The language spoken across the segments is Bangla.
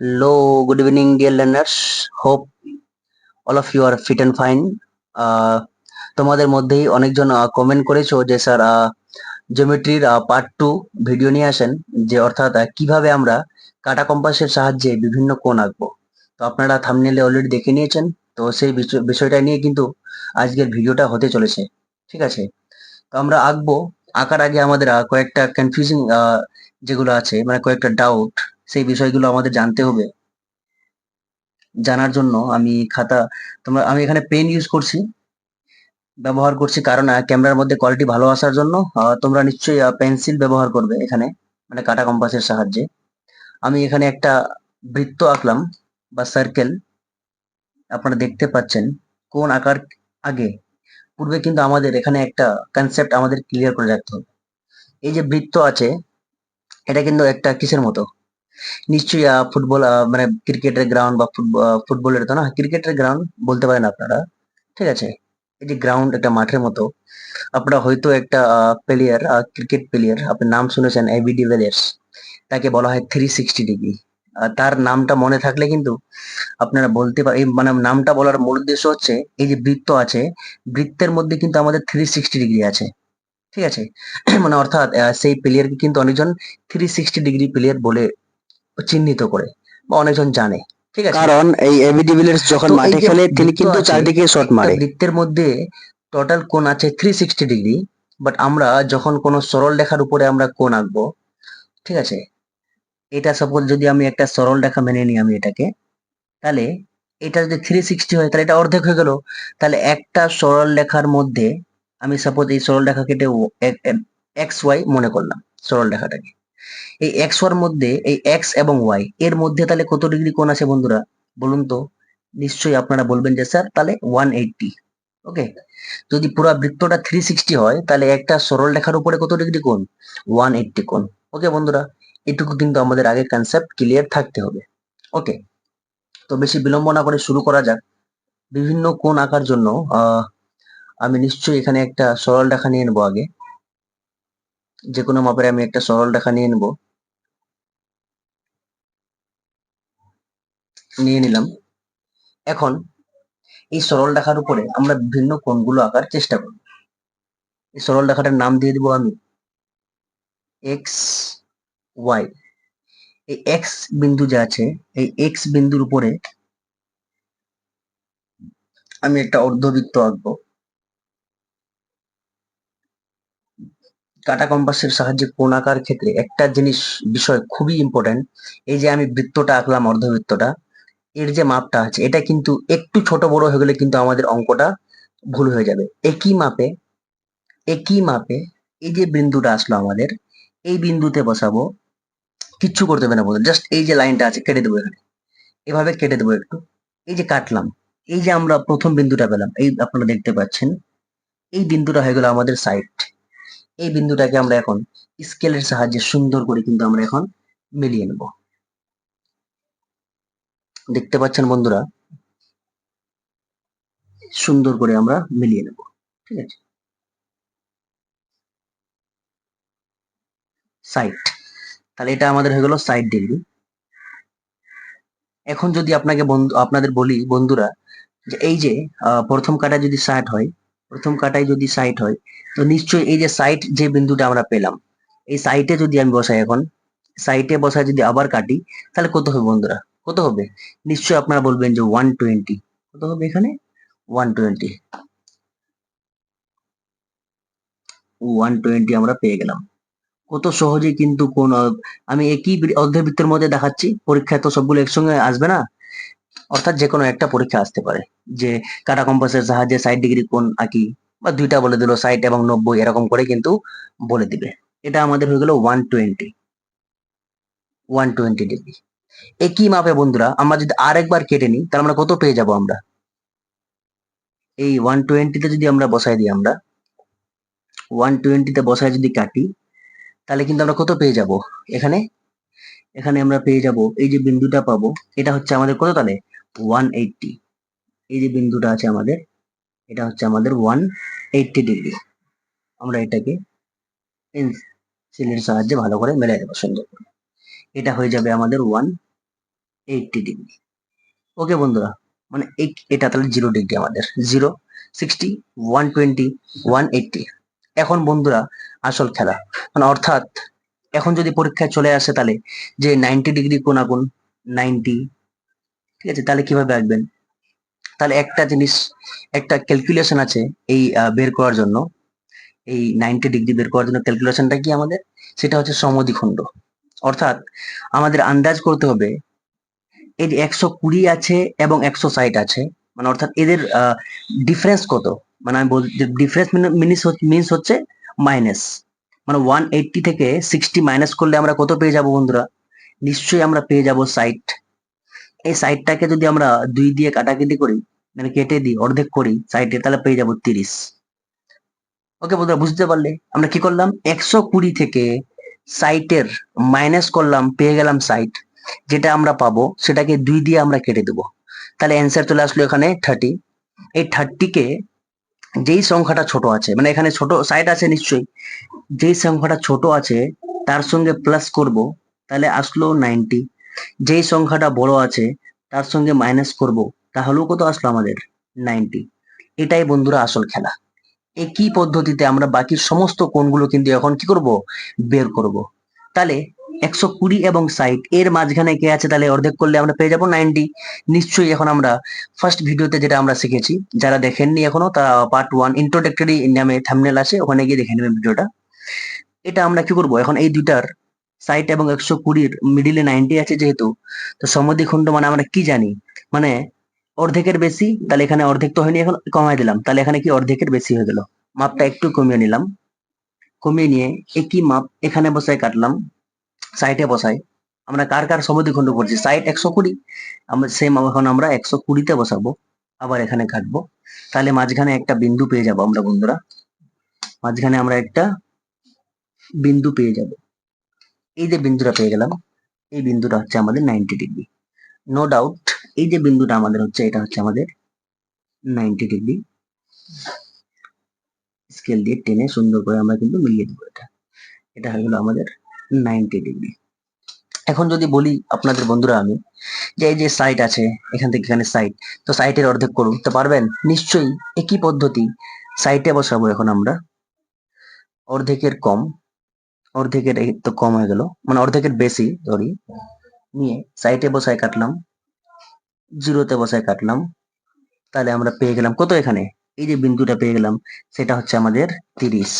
Hello, good evening, dear learners. Hope all of you are fit and fine. আহ, তোমাদের মধ্যেই অনেকজন কমেন্ট করেছ যে স্যার জিওমেট্রির পার্ট টু ভিডিও নিয়ে আসেন যে অর্থাৎ আহ, কীভাবে আমরা কাটা কম্পাসের সাহায্যে বিভিন্ন কোণ আঁকবো তো আপনারা থামনেলে অলরেডি দেখে নিয়েছেন তো সেই বিষয়- বিষয়টা নিয়ে কিন্তু আজকের ভিডিওটা হতে চলেছে ঠিক আছে তো আমরা আঁকবো আঁকার আগে আমাদের কয়েকটা কনফিউজিং যেগুলো আছে মানে কয়েকটা ডাউট সেই বিষয়গুলো আমাদের জানতে হবে। জানার জন্য আমি খাতা, তোমরা, আমি এখানে পেন ইউজ করছি, ব্যবহার করছি কারণ ক্যামেরার মধ্যে কোয়ালিটি ভালো আসার জন্য তোমরা নিশ্চয়ই পেন্সিল ব্যবহার করবে এখানে মানে কাটা কম্পাসের সাহায্যে। আমি এখানে একটা বৃত্ত আঁকলাম, বা সার্কেল আপনারা দেখতে পাচ্ছেন, কোন আকার আগে। পূর্বে কিন্তু আমাদের এখানে একটা কনসেপ্ট আমাদের ক্লিয়ার করে রাখতে হবে। এই যে বৃত্ত আছে, এটা কিন্তু একটা কিসের মতো? নিশ্চয়ই ফুটবল মানে ক্রিকেটের গ্রাউন্ড বা ফুটবল ফুটবলের তো না, ক্রিকেটের গ্রাউন্ড বলতে পারেন আপনারা, ঠিক আছে? এই যে গ্রাউন্ড একটা মাঠের মতো, আপনারা হয়তো একটা প্লেয়ার ক্রিকেট প্লেয়ার আপনি নাম শুনেছেন এবি ডিভিলিয়ার্স তাকে বলা হয় থ্রি সিক্সটি ডিগ্রি তার নামটা মনে থাকলে কিন্তু আপনারা বলতে পারেন মানে নামটা বলার মূল উদ্দেশ্য হচ্ছে, এই যে বৃত্ত আছে, বৃত্তের মধ্যে কিন্তু আমাদের থ্রি সিক্সটি ডিগ্রি আছে, ঠিক আছে? মানে অর্থাৎ সেই প্লেয়ারকে কিন্তু অনেকজন থ্রি সিক্সটি ডিগ্রি প্লেয়ার বলে চিহ্নিত করে বা অনেকজন জানে। ঠিক আছে? কারণ এই এবি ডিভিলিয়ার্স যখন মাঠে খেলে তিনি কিন্তু চারদিকে শট মারে। বৃত্তের মধ্যে টোটাল কোণ আছে থ্রি সিক্সটি ডিগ্রি বাট আমরা যখন কোনো সরল রেখার উপরে আমরা কোণ আঁকবো ঠিক আছে? এটা সাপোজ যদি আমি একটা সরল রেখা মেনে নিই আমি এটাকে তাহলে এটা যদি থ্রি সিক্সটি হয় তাহলে এটা অর্ধেক হয়ে গেল। তাহলে একটা সরল রেখার মধ্যে আমি সাপোজ এই সরল রেখা কেটে এক্স ওয়াই মনে করলাম সরল রেখাটাকে। এই এক্স ওয়ার মধ্যে এই এক্স এবং ওয়াই এর মধ্যে তাহলে কত ডিগ্রি কোণ আছে বন্ধুরা? বলুন তো। নিশ্চয়ই আপনারা বলবেন যে স্যার তাহলে ওয়ান এইটটি ওকে যদি পুরো বৃত্তটা থ্রি সিক্সটি হয়, তাহলে একটা সরল রেখার উপরে কত ডিগ্রি কোণ? ওয়ান এইটটি কোণ ওকে বন্ধুরা? এটুকু কিন্তু আমাদের আগে কনসেপ্ট ক্লিয়ার থাকতে হবে ওকে তো বেশি বিলম্ব না করে শুরু করা যাক। বিভিন্ন কোণ আঁকার জন্য আমি নিশ্চয়ই এখানে একটা সরল রেখা নিয়ে নেব আগে। যে কোনো মাপের আমি একটা সরল রেখা নিয়ে নেব। নিয়ে নিলাম। এখন এই সরল রেখার উপরে আমরা বিভিন্ন কোণগুলো আঁকার চেষ্টা করব। এই সরল রেখাটার নাম দিয়ে দিব আমি এক্স ওয়াই। এই এক্স বিন্দু যে আছে, এই এক্স বিন্দুর উপরে আমি একটা অর্ধবৃত্ত আঁকবো। কাটা কম্পাসের সাহায্যে কোণ আঁকার ক্ষেত্রে একটা জিনিস, বিষয় খুবই ইম্পর্টেন্ট এই যে আমি বৃত্তটা আঁকলাম, অর্ধবৃত্তটা, এর যে মাপটা আছে, এটা কিন্তু একটু ছোট বড় হয়ে গেলে কিন্তু আমাদের অঙ্কটা ভুল হয়ে যাবে। একই মাপে একই মাপে এই যে বিন্দুটা আসলো আমাদের, এই বিন্দুতে বসাবো, কিচ্ছু করতে হবে না বলতে জাস্ট এই যে লাইনটা আছে কেটে দেবো এখানে। এভাবে কেটে দেবো একটু, এই যে কাটলাম, এই যে আমরা প্রথম বিন্দুটা পেলাম, এই আপনারা দেখতে পাচ্ছেন, এই বিন্দুটা হয়ে গেল আমাদের সাইড এই বিন্দুটাকে আমরা এখন স্কেলের সাহায্যে সুন্দর করে কিন্তু আমরা এখন মিলিয়ে নেব। দেখতে পাচ্ছেন বন্ধুরা? সুন্দর করে আমরা মিলিয়ে নেব, ঠিক আছে? সাইড তাহলে এটা আমাদের হয়ে গেল সাইড ডিগ্রি এখন যদি আপনাকে বন্ধু, আপনাদের বলি বন্ধুরা, যে এই যে প্রথম কাটায় যদি ষাট হয় প্রথম কাটায় যদি সাইট হয়, তো নিশ্চয়ই এই যে সাইট যে বিন্দুটা আমরা পেলাম, এই সাইটে যদি আমি বসাই এখন সাইটে বসায় যদি আবার কাটি, তাহলে কত হবে বন্ধুরা? কত হবে? নিশ্চয়ই আপনারা বলবেন যে ওয়ান টোয়েন্টি কত হবে এখানে? ওয়ান টোয়েন্টি ওয়ান টোয়েন্টি আমরা পেয়ে গেলাম। কত সহজে কিন্তু কোন, আমি একই অর্ধবৃত্তের মধ্যে দেখাচ্ছি, পরীক্ষায় তো সবগুলো একসঙ্গে আসবে না? অর্থাৎ যে কোনো একটা পরীক্ষা আসতে পারে। যে কাটা কম্পাসের সাহায্যে ষাট ডিগ্রি কোণ আঁকি বা দুইটা বলে দিল ষাট এবং নব্বই এরকম করে কিন্তু বলে দিবে। এটা আমাদের হয়ে গেল one twenty one twenty degree একই মাপে বন্ধুরা? আমরা যদি আরেকবার কেটে নিই, তাহলে আমরা কত পেয়ে যাব আমরা? এই ওয়ান টোয়েন্টিতে যদি আমরা বসাই দিই আমরা ওয়ান টোয়েন্টিতে বসায় যদি কাটি, তাহলে কিন্তু আমরা কত পেয়ে যাব? এখানে? এখানে আমরা পেয়ে যাব, এই যে বিন্দুটা পাবো, এটা হচ্ছে আমাদের কত তাহলে ওয়ান এইটটি এই যে বিন্দুটা আছে আমাদের, এটা হচ্ছে আমাদের ওয়ান এইটটি ডিগ্রি আমরা এটাকে পেন্সিলের সাহায্যে ভালো করে মেলাই দেবো, সুন্দর এটা হয়ে যাবে আমাদের ওয়ান এইটটি ডিগ্রি ওকে বন্ধুরা মানে এই- এটা তাহলে জিরো ডিগ্রি আমাদের। Zero sixty one twenty one eighty এখন বন্ধুরা, আসল খেলা। মানে অর্থাৎ, এখন যদি পরীক্ষায় চলে আসে তাহলে, যে নাইনটি ডিগ্রি কোন আগুন নাইনটি ঠিক আছে? তাহলে কীভাবে আঁকবেন? তাহলে একটা জিনিস, একটা ক্যালকুলেশন আছে এই বের করার জন্য। এই নাইনটি ডিগ্রি বের করার জন্য ক্যালকুলেশনটা কি আমাদের? সেটা হচ্ছে সমদ্বিখণ্ড। অর্থাৎ আমাদের আন্দাজ করতে হবে এই যে একশো কুড়ি আছে এবং একশো ষাট আছে। মানে অর্থাৎ এদের ডিফারেন্স কত? মানে আমি বলছি ডিফারেন্স মিনিস মিনস হচ্ছে মাইনাস মানে ওয়ান এইটটি থেকে সিক্সটি মাইনাস করলে আমরা কত পেয়ে যাব বন্ধুরা? নিশ্চয়ই আমরা পেয়ে যাব সাইট এই সাইডটাকে যদি আমরা দুই দিয়ে কাটাকাটি করি মানে কেটে দিই, অর্ধেক করি সাইডে তাহলে পেয়ে যাব তিরিশ। ওকে বন্ধুরা, বুঝতে পারলে? আমরা কি করলাম? একশো কুড়ি থেকে সাইটের মাইনাস করলাম, পেয়ে গেলাম সাইট যেটা আমরা পাবো, সেটাকে দুই দিয়ে আমরা কেটে দেবো। তাহলে অ্যান্সার চলে আসলো এখানে থার্টি এই থার্টিকে যেই সংখ্যাটা ছোট আছে মানে এখানে ছোট সাইড আছে নিশ্চয়ই, যেই সংখ্যাটা ছোট আছে, তার সঙ্গে প্লাস করব, তাহলে আসলো নাইনটি যেই সংখ্যাটা বড় আছে, তার সঙ্গে মাইনাস করব, তাহলেও কত আসলো আমাদের? নাইনটি এটাই বন্ধুরা আসল খেলা। একই পদ্ধতিতে আমরা বাকি সমস্ত কোণগুলো কিন্তু এখন কি করব? বের করব। তাহলে একশো কুড়ি এবং ষাট, এর মাঝখানে কে আছে? তাহলে অর্ধেক করলে আমরা পেয়ে যাব নাইনটি নিশ্চয়ই এখন আমরা ফার্স্ট ভিডিওতে যেটা আমরা শিখেছি, যারা দেখেননি এখনও তারা পার্ট ওয়ান ইন্ট্রোডাক্টরি নামে থামনেল আছে, ওখানে গিয়ে দেখে নেবেন ভিডিওটা এটা আমরা কি করব? এখন এই দুইটার ষাট এবং একশো কুড়ির মিডিলে নাইনটি আছে যেহেতু, তো সমদ্বিখণ্ড মানে আমরা কি জানি? মানে অর্ধেকের বেশি, তাহলে এখানে অর্ধেক তো হয়নি, এখন কমাই দিলাম, তাহলে এখানে কি অর্ধেকের বেশি হয়ে গেল? মাপটা একটু কমিয়ে নিলাম। কমিয়ে নিয়ে একই মাপ এখানে বসায় কাটলাম সাইটে বসাই আমরা কার কার সমদ্বিখণ্ড করছি সাইট একশো কুড়ি। আমরা সেম এখন আমরা একশো কুড়িতে বসাবো, আবার এখানে কাটবো। তাহলে মাঝখানে একটা বিন্দু পেয়ে যাব আমরা বন্ধুরা। মাঝখানে আমরা একটা বিন্দু পেয়ে যাব। এই যে বিন্দুটা পেয়ে গেলাম, এই বিন্দুটা হচ্ছে আমাদের নাইনটি ডিগ্রি নো ডাউট এই যে বিন্দুটা আমাদের হচ্ছে, এটা হচ্ছে আমাদের নাইনটি ডিগ্রি স্কেল দিয়ে টেনে সুন্দর করে আমরা কিন্তু মিলিয়ে দেবো এটা। এটা হয়ে গেলো আমাদের নাইনটি ডিগ্রি এখন যদি বলি আপনাদের বন্ধুরা আমি, যে এই যে সাইট আছে, এখান থেকে এখানে সাইট তো সাইটের অর্ধেক করুন। তো পারবেন? নিশ্চয়ই একই পদ্ধতি সাইটে বসাবো এখন আমরা। অর্ধেকের কম অর্ধেকের তো কম হয়ে গেল। মানে অর্ধেকের বেশি ধরি নিয়ে সাইটে বসায় কাটলাম জিরোতে বসায় কাটলাম। তাহলে আমরা পেয়ে গেলাম কত এখানে? এই যে বিন্দুটা পেয়ে গেলাম, সেটা হচ্ছে আমাদের তিরিশ।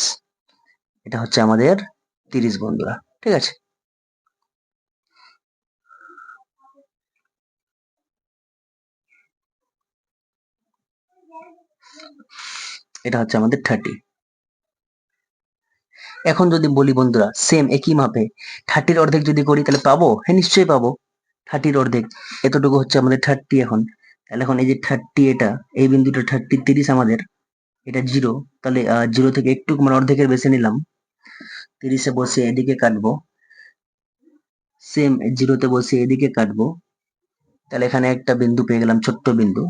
এটা হচ্ছে আমাদের তিরিশ বন্ধুরা, ঠিক আছে? এটা হচ্ছে আমাদের থার্টি এখন যদি বলি বন্ধুরা সেম একই মাপে থার্টির অর্ধেক যদি করি, তাহলে পাবো? হ্যাঁ নিশ্চয়ই পাবো। থার্টির অর্ধেক, এতটুকু হচ্ছে আমাদের থার্টি এখন। তাহলে এখন এই যে থার্টি এটা, এই বিন্দুটা থার্টি তিরিশ আমাদের, এটা জিরো তাহলে জিরো থেকে একটু মানে অর্ধেকের বেছে নিলাম। তিরিশে বসে এদিকে কাটবো। সেম জিরোতে বসে এদিকে কাটবো। তাহলে এখানে একটা বিন্দু পেয়ে গেলাম, ছোট্ট বিন্দু।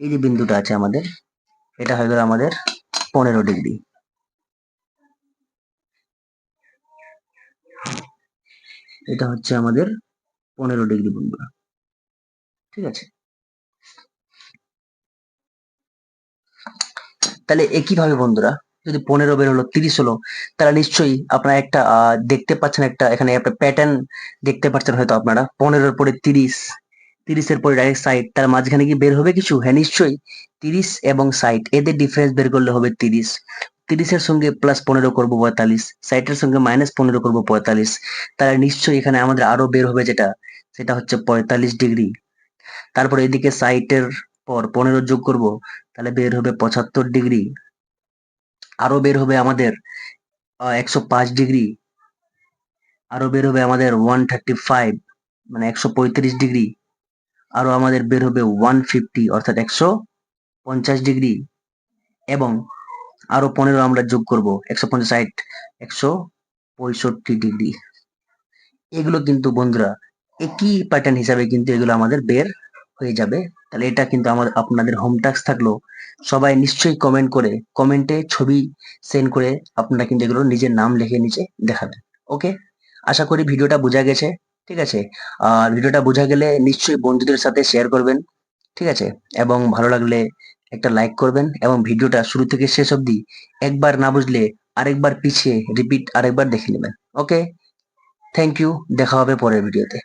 এই যে বিন্দুটা আছে আমাদের, এটা হয়ে গেল আমাদের পনেরো ডিগ্রি। এটা হচ্ছে আমাদের পনেরো ডিগ্রি বন্ধুরা। ঠিক আছে? তাহলে একইভাবে বন্ধুরা, যদি পনেরো বের হলো, তিরিশ হলো, তাহলে নিশ্চয়ই আপনারা একটা দেখতে পাচ্ছেন একটা, এখানে একটা প্যাটার্ন দেখতে পাচ্ছেন হয়তো আপনারা। পনেরোর পরে তিরিশ, তিরিশের পরে ডাইরেক্ট সাইড তার মাঝখানে কি বের হবে কিছু? হ্যাঁ নিশ্চয়ই। তিরিশ এবং সাইড এদের ডিফারেন্স বের করলে হবে তিরিশ। তিরিশের সঙ্গে প্লাস পনেরো করব পঁয়তাল্লিশ সাইটের সঙ্গে মাইনাস পনেরো করব পঁয়তাল্লিশ। তাহলে নিশ্চয়ই এখানে আমাদের আরও বের হবে যেটা, সেটা হচ্ছে পঁয়তাল্লিশ ডিগ্রি। তারপর এদিকে সাইটের পর পনেরো যোগ করব, তাহলে বের হবে পঁচাত্তর ডিগ্রি। আরও বের হবে আমাদের একশো পাঁচ ডিগ্রি। আরও বের হবে আমাদের ওয়ান থার্টি ফাইভ মানে একশো পঁয়ত্রিশ ডিগ্রি। আরও আমাদের বের হবে ওয়ান ফিফটি অর্থাৎ একশো পঞ্চাশ ডিগ্রি। এবং আরও পনেরো আমরা যোগ করব, একশো একশো পঁয়ষট্টি ডিগ্রি এগুলো কিন্তু বন্ধুরা, একই প্যাটার্ন হিসাবে কিন্তু এগুলো আমাদের বের হয়ে যাবে। তাহলে এটা কিন্তু আমাদের আপনাদের হোম টাস্ক থাকল। সবাই নিশ্চয়ই কমেন্ট করে কমেন্টে ছবি সেন্ড করে আপনারা কিন্তু এগুলো নিজের নাম লিখে নিচে দেখাবেন। ওকে আশা করি ভিডিওটা বোঝা গেছে, ঠিক আছে? আর ভিডিওটা বোঝা গেলে নিশ্চয়ই বন্ধুদের সাথে শেয়ার করবেন, ঠিক আছে? এবং ভালো লাগলে একটা লাইক করবেন এবং ভিডিওটা শুরু থেকে শেষ অবধি একবার না বুঝলে আরেকবার পিছিয়ে রিপিট আরেকবার দেখে নেবেন। ওকে থ্যাংক ইউ দেখা হবে পরের ভিডিওতে।